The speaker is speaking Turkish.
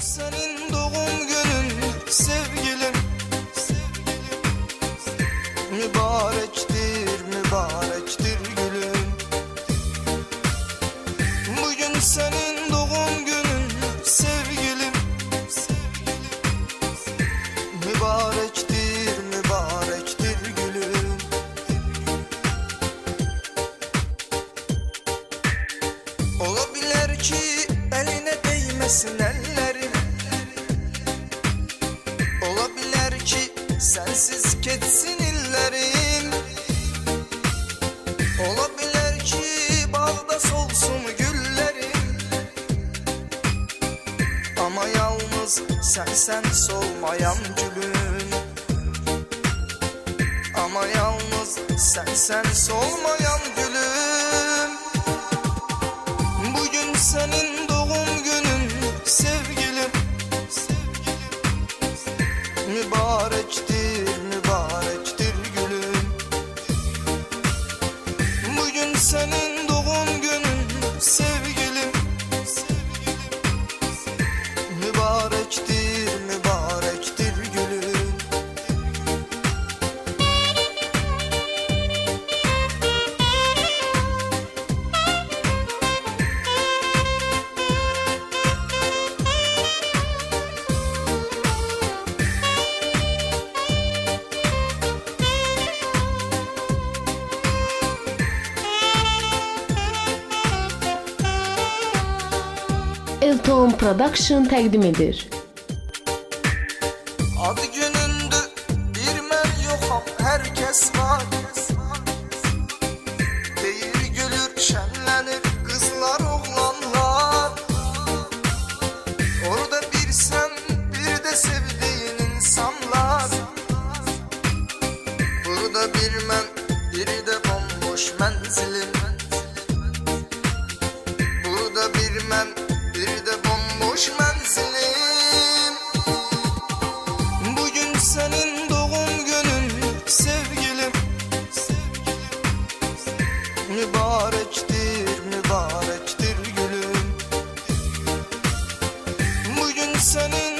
senin doğum günün sevgilim Mübarektir, mübarektir gülüm. Bugün senin doğum günün sevgilim Mübarektir, mübarektir gülüm. Olabilir ki eline değmesin ellerim sensiz ketsin illerim Olabilir ki bağda solsun güllerim Ama yalnız sen sen solmayan gülüm Ama yalnız sen sen solmayan gülüm Bugün senin Elton Production təqdim edir. Adı günündü bir mən yoxam herkes var. Deyir gülür şənlənir kızlar oğlanlar. Orada bir sen bir de sevdiğin insanlar. Burada bir mən biri de bomboş hoş menzilim Bugün senin doğum günün sevgilim, sevgilim. Mübarektir, gülüm Bugün senin